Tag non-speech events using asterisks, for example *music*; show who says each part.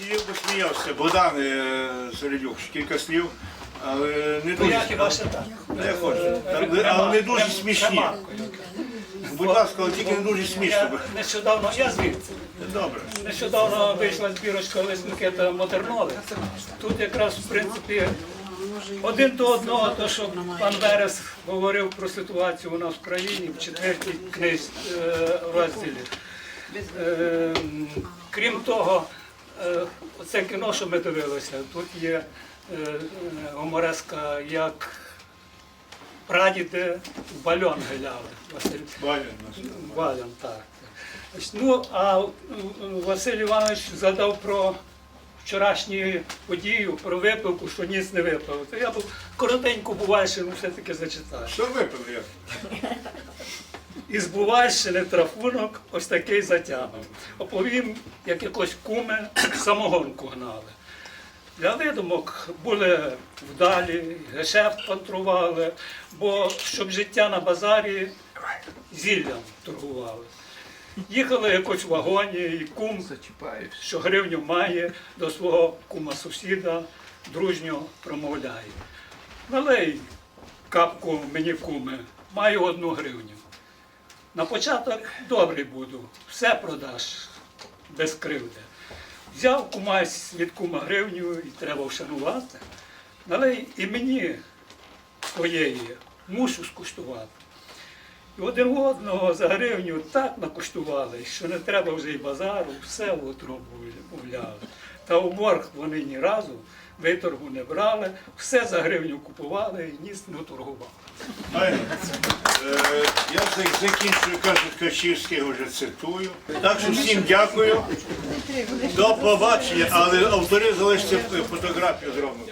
Speaker 1: Сидів посміявся Богдан е, Середюк, кілька слів, але не дуже. Не хочу. Але не дуже смішні. Будь ласка, але тільки не дуже смішно.
Speaker 2: Я нещодавно, я звідси.
Speaker 1: Добре.
Speaker 2: Нещодавно вийшла збірочка лисники та модернови. Тут якраз, в принципі, один до одного, то, що пан Верес говорив про ситуацію у нас в країні в четвертій книзі е, розділі. Е, Крім того, е, оце кіно, що ми дивилися, тут є е, е, як прадіди в бальон гиляли. Василь
Speaker 1: Балін
Speaker 2: так. Ну, а Василь Іванович задав про вчорашню подію, про випивку, що ніс не випив. То я був коротенько Бувальщину все-таки зачитаю.
Speaker 1: Що випили? як?
Speaker 2: Із Бувальщини трафунок ось такий затягнув. Оповім, як якось куми *clears throat* самогонку гнали. Для видумок були вдалі, гешефт пантрували, бо щоб життя на базарі зіллям торгували. Їхали якось в вагоні, і кум, що гривню має, до свого кума сусіда дружньо промовляє. Налей капку мені куми, маю одну гривню. На початок добрий буду, все продаш без кривди. Взяв кумась від кума гривню і треба вшанувати. Налей і мені своєї мушу скуштувати. І один одного за гривню так накуштували, що не треба вже й базару, все в утробу вляли. Та у борг вони ні разу виторгу не брали, все за гривню купували і ніс не торгували.
Speaker 1: Я закінчую, кажуть, Качівський вже цитую. Так що всім дякую. До побачення, але автори залишиться фотографію зробимо.